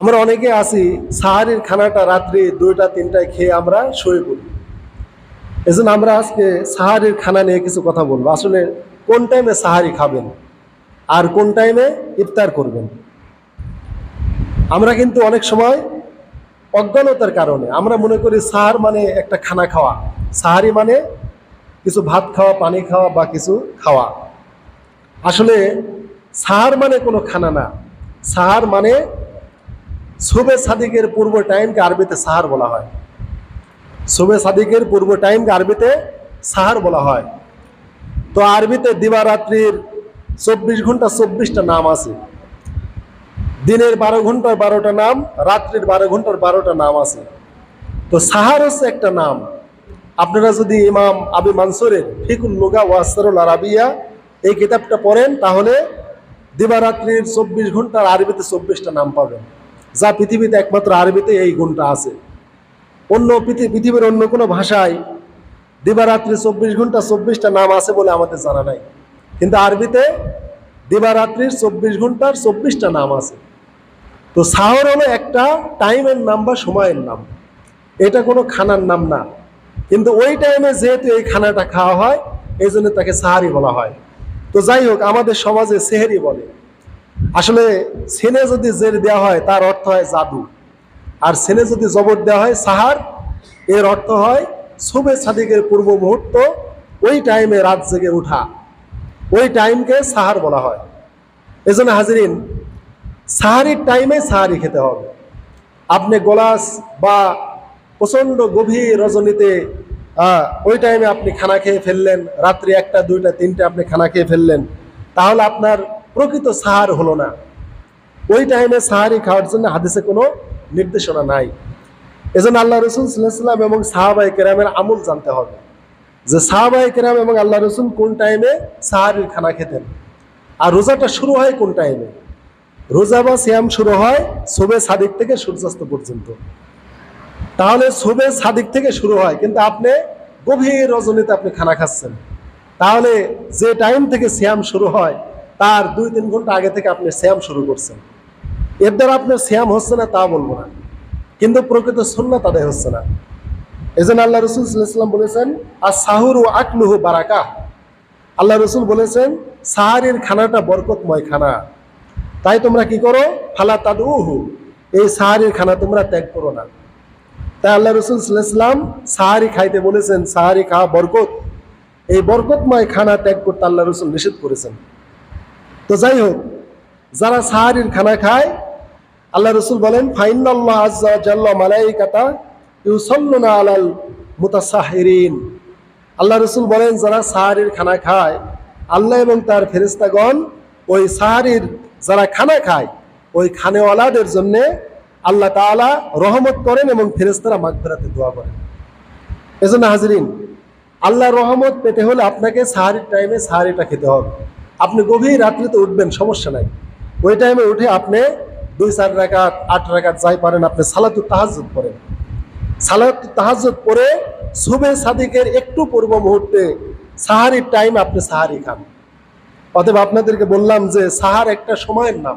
আমরা অনেকে আছি, সাহারির খানাটা রাত্রি দুইটা, তিনটায় খেয়ে আমরা শুয়ে পড়ি। এজন্য আমরা আজকে সাহারির খানা নিয়ে কিছু কথা বলব। আসলে কোন টাইমে সাহারি খাবেন আর কোন টাইমে ইফতার করবেন? আমরা কিন্তু অনেক সময় অজ্ঞানতার কারণে, আমরা মনে করি সাহার মানে একটা খানা খাওয়া। সাহারি মানে কিছু ভাত খাওয়া, পানি খাওয়া বা কিছু খাওয়া। আসলে সাহার মানে কোনো খানা না। সাহার মানে সুবে সাদিকের পূর্ব টাইমকে আরবিতে সাহার বলা হয়। সুবে সাদিকের পূর্ব টাইমকে আরবিতে সাহার বলা হয়। তো আরবিতে দিবারাত্রির চব্বিশ ঘণ্টা চব্বিশটা নাম আছে। দিনের বারো ঘণ্টার বারোটা নাম, রাত্রির বারো ঘণ্টার বারোটা নাম আছে। তো সাহার হচ্ছে একটা নাম। আপনারা যদি ইমাম আবি মানসুরের ফিকুল লুগা ওয়াসরুল আরাবিয়া এই কিতাবটা পড়েন, তাহলে দিবারাত্রির চব্বিশ ঘণ্টার আরবিতে চব্বিশটা নাম পাবেন। যা পৃথিবীতে একমাত্র আরবিতে এই গুণটা আছে। অন্য পৃথিবীর অন্য কোনো ভাষায় দিবারাত্রি চব্বিশ ঘণ্টা চব্বিশটা নাম আছে বলে আমাদের জানা নাই। কিন্তু আরবিতে দিবারাত্রির চব্বিশ ঘণ্টার চব্বিশটা নাম আছে। তো সাহর হলো একটা টাইমের নাম বা সময়ের নাম। এটা কোনো খানার নাম না। কিন্তু ওই টাইমে যেহেতু এই খানাটা খাওয়া হয়, এই জন্য তাকে সাহারি বলা হয়। তো যাই হোক, আমাদের সমাজে সেহেরি বলে। আসলে সেনে যদি জের দেওয়া হয়, তার অর্থ হয় জাদু। আর সেনে যদি জবর দেওয়া হয়, সাহার, এর অর্থ হয় শুভে সাদিকের পূর্ব মুহূর্ত, ওই টাইমে রাত জেগে ওঠা ওই টাইমকে সাহার বলা হয়। এজন্য হাজিরিন, সাহারির টাইমে সাহারি খেতে হবে। আপনি গোলাস বা প্রচণ্ড গভীর রজনীতে ওই টাইমে আপনি খানা খেয়ে ফেললেন, রাত্রি একটা, দুইটা, তিনটে আপনি খানা খেয়ে ফেললেন, তাহলে আপনার প্রকৃত সাহার হলো না। ওই টাইমে সাহারি খাওয়ার জন্য হাদিসে কোনো নির্দেশনা নাই। এজন্য আল্লাহ রসুল সাল্লাম এবং সাহাবাই কেরামের আমল জানতে হবে যে সাহাবাই কেরাম এবং আল্লাহ রসুল কোন টাইমে সাহারির খানা খেতেন আর রোজাটা শুরু হয় কোন টাইমে রোজা বা সিয়াম শুরু হয় শোবে সাদিক থেকে সূর্যাস্ত পর্যন্ত। তাহলে শোবে সাদিক থেকে শুরু হয়, কিন্তু আপনি গভীর রজনীতে আপনি খানা খাচ্ছেন। তাহলে যে টাইম থেকে শ্যাম শুরু হয় তার দুই তিন ঘণ্টা আগে থেকে আপনি শ্যাম শুরু করছেন। এর দ্বারা আপনার শ্যাম হচ্ছে না তা বলব না। কিন্তু প্রকৃত সুন্নাত তাদের হচ্ছে না। এই জন্য আল্লাহ রসুল সাল্লাম বলেছেন আর সাহুর ও আকলুহু বারাকা আল্লাহ রসুল বলেছেন, সাহারির খানাটা বরকতময় খানা। তাই তোমরা কি করো? ফালা তাদুহু এই সাহারির খানা তোমরা ত্যাগ করো না। তাই আল্লাহ রসুল সাল্লাম সাহারি খাইতে বলেছেন, সাহারি খাওয়া বরকত। এই বরকতময় খানা ত্যাগ করতে আল্লাহ রসুল নিষেধ করেছেন। তো যাই হোক যারা সাহারির খানা খায়, আল্লাহ রসুল বলেন, ফাইনাল্লাহ আজ্জা জাল্লা মালাইকাতা ইউসাল্লুনা আলাল মুতাসাহিরিন। আল্লাহ রসুল বলেন, যারা সাহারির খানা খায়, আল্লাহ এবং তার ফেরেস্তাগণ ওই সাহারির যারা খানা খায়, ওই খানেওয়ালাদের জন্যে আল্লাহ তাআলা রহমত করেন এবং ফেরেস্তারা মাগফিরাতে দোয়া করেন। এজন্য হাজরিন আল্লাহ রহমত পেতে হলে আপনাকে সাহারির টাইমে সাহারিটা খেতে হবে। আপনি গভীর রাত্রিতে উঠবেন, সমস্যা নাই। ওই টাইমে উঠে আপনি দুই, চার রাকাত, আট রাকাত যাই পারেন, আপনি সালাতু তাহাজ্জুদ করেন সালাত তাহাজ্জুদ পরে সুবে সাদিকের একটু পূর্ব মুহূর্তে সাহারির টাইম আপনি সাহারি খান। অতএব আপনাদেরকে বললাম যে সাহার একটা সময়ের নাম।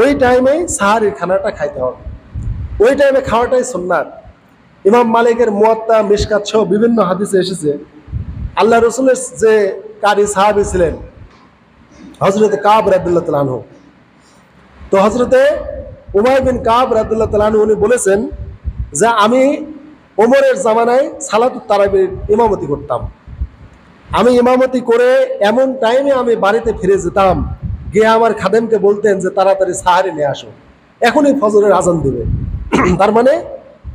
ওই টাইমেই সাহারির খানাটা খাইতে হবে। ওই টাইমে খাওয়াটাই সুন্নাত। ইমাম মালিকের মুয়াত্তা, মিশকাত সহ বিভিন্ন হাদিসে এসেছে। আল্লাহ রসুলের যে কারি সাহাবি ছিলেন হজরত কাব রাদুল্লাহ তালানহ তো হজরতে উমায় বিন কাব রাদুল্লাহ তালানহ উনি বলেছেন যে আমি ওমরের জামানায় সালাত তারাবির ইমামতি করতাম। আমি ইমামতি করে এমন টাইমে আমি বাড়িতে ফিরে যেতাম, গিয়ে আমার খাদেমকে বলতেন যে তাড়াতাড়ি সাহারি নিয়ে আসো। এখনই ফজরের আজান দেবে। তার মানে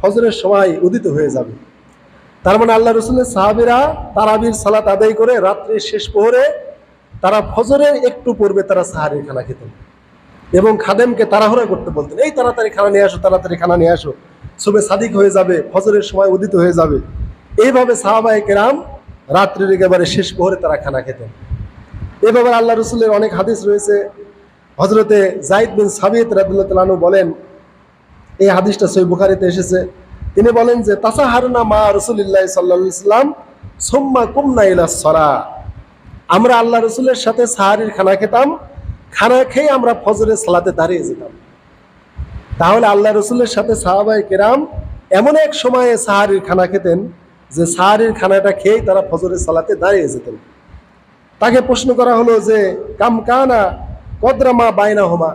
ফজরের সময় উদিত হয়ে যাবে। তার মানে আল্লাহ রসুলের সাহাবিরা তারাবির সালাত আদায় করে রাত্রির শেষ প্রহরে তারা ফজরের একটু পূর্বে তারা সাহারির খানা খেতেন। এবং খাদেমকে তাড়াহুড়া করতে বলতেন, এই তাড়াতাড়ি খানা নিয়ে আসো, তাড়াতাড়ি খানা নিয়ে আসো। শুভে সাদিক হয়ে যাবে, ফজরের সময় উদিত হয়ে যাবে। এইভাবে সাহাবায়ে কেরাম রাত্রির একেবারে শেষ প্রহরে তারা খানা খেতেন। এভাবে আল্লাহ রসুলের অনেক হাদিস রয়েছে। হজরতে জাইদ বিন সাবিত রাদুল্লাহ তালু বলেন, এই হাদিসটা সই বুখারিতে এসেছে। তিনি বলেন যে তাসা হারুনা মা রসুলিল্লাহ সাল্লা ইসলাম সোম্মা কুমনা ইলা সরা আমরা আল্লাহ রসুলের সাথে সাহারির খানা খেতাম, খানা খেয়ে আমরা ফজরের সালাতে দাঁড়িয়ে যেতাম। তাহলে আল্লাহ রসুলের সাথে সাহাবাই কেরাম এমন এক সময়ে সাহারির খানা খেতেন যে সাহারির খানাটা খেয়েই তারা ফজরের সালাতে দাঁড়িয়ে যেতেন। তাকে প্রশ্ন করা হলো যে, কাম কানা কদরামা বাইনা হোমা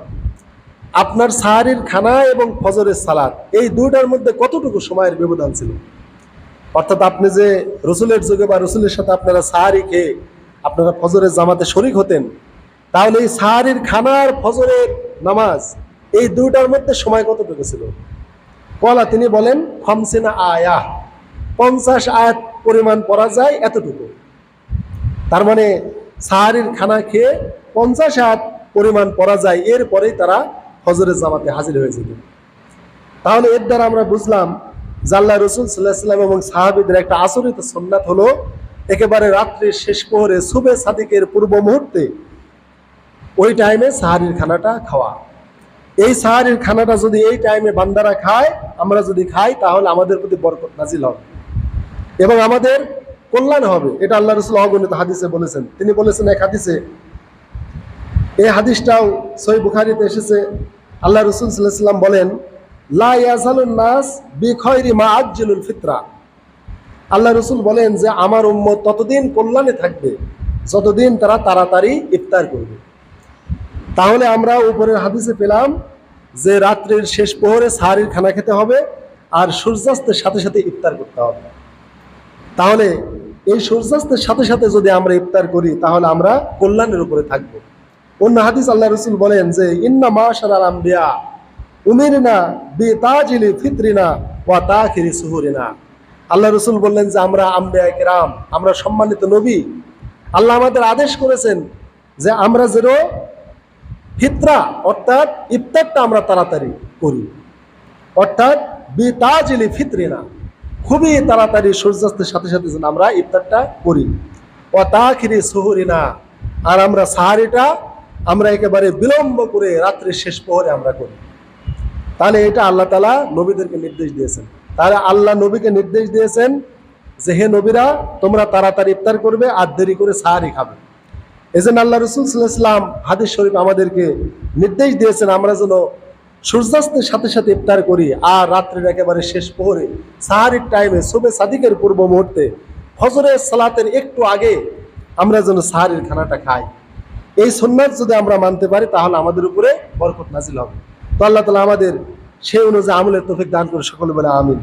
আপনার সাহারির খানা এবং ফজরের সালাদ এই দুইটার মধ্যে কতটুকু সময়ের ব্যবধান ছিল? অর্থাৎ আপনি যে রসুলের যুগে বা রসুলের সাথে আপনারা সাহারি খেয়ে আপনারা ফজরের জামাতে শরিক হতেন, তাহলে এই সাহারির খানার ফজরের নামাজ এই দুইটার মধ্যে সময় কতটুকু ছিল? কলা, তিনি বলেন, খমসিনা আয়া পঞ্চাশ আয়াত পরিমাণ পড়া যায় এতটুকু। তার মানে সাহারির খানা খেয়ে পঞ্চাশ আয়াত পরিমাণ পড়া যায়, এরপরেই তারা ফজরের জামাতে হাজির হয়ে যেত। তাহলে এর দ্বারা আমরা বুঝলাম জাল্লা রসুল সাল্লাহ সাল্লাম এবং সাহাবিদের একটা আচরিত সন্ন্যাত হলো একেবারে রাত্রির শেষ প্রহরে সুবে সাদিকের পূর্ব মুহূর্তে, ওই টাইমে সাহারির খানাটা খাওয়া। এই সাহারির খানাটা যদি এই টাইমে বান্দারা খায়, আমরা যদি খাই, তাহলে আমাদের প্রতি বরকত নাজিল হবে। এবং আমাদের কল্যাণ হবে। এটা আল্লাহ রসুল অগণিত হাদিসে বলেছেন। তিনি বলেছেন এক হাদিসে, এই হাদিসটাও সই বুখারিতে এসেছে। আল্লাহ রসুল সাল্লাহ সাল্লাম বলেন, লা ইয়াজালুন নাস বিখয়রি মা আজ্জিলুল ফিতরা। আল্লাহ রসুল বলেন যে, আমার উম্মত ততদিন কল্যাণে থাকবে, যতদিন তারা তাড়াতাড়ি ইফতার করবে। তাহলে আমরা উপরের হাদিসে পেলাম যে, রাত্রির শেষ প্রহরে সাহারির খানা খেতে হবে আর সূর্যাস্তের সাথে সাথে ইফতার করতে হবে। তাহলে এই সূর্যাস্তের সাথে সাথে যদি আমরা ইফতার করি, তাহলে আমরা কল্যাণের উপরে থাকব। অন্য হাদিস আল্লাহ রসুল বলেন যে, ইন্না মাশার আম্বিয়া, উমিরনা বি তাজিলি ফিতরিনা ওয়া তাখিরি সুহুরিনা। আল্লাহ রসুল বললেন যে, আমরা আম্বিয়া কেরাম, আমরা সম্মানিত নবী। আল্লাহ আমাদের আদেশ করেছেন যে, আমরা যেন ফিতরা, অর্থাৎ ইফতারটা আমরা তাড়াতাড়ি করি। অর্থাৎ বি তাজিলি ফিতরিনা, খুবই তাড়াতাড়ি সূর্যাস্তের সাথে সাথে যেন আমরা ইফতারটা করি। ও তাখিরি সুহুরিনা, আর আমরা সাহারিটা, আমরা একেবারে বিলম্ব করে রাত্রির শেষ প্রহরে আমরা করি। তাহলে এটা আল্লাহ তালা নবীদেরকে নির্দেশ দিয়েছেন। তাহলে আল্লাহ নবীকে নির্দেশ দিয়েছেন যে হে নবীরা, তোমরা তাড়াতাড়ি ইফতার করবে আর দেরি করে সাহারি খাবে। এজন্য আল্লাহ রসুল সাল্লাম হাদিস শরীফ আমাদেরকে নির্দেশ দিয়েছেন, আমরা যেন সূর্যাস্তের সাথে সাথে ইফতার করি আর রাত্রির একেবারে শেষ প্রহরে সাহারির টাইমে শুভে সাদিকের পূর্ব মুহূর্তে ফজরের সালাতের একটু আগে আমরা যেন সাহারির খানাটা খাই। এই সন্ন্যাস যদি আমরা মানতে পারি, তাহলে আমাদের উপরে বরকত নাজিল হবে। তো আল্লাহ তালা আমাদের সেই অনুযায়ী আমলের তোফিক দান করে সকলে বলে আমিন।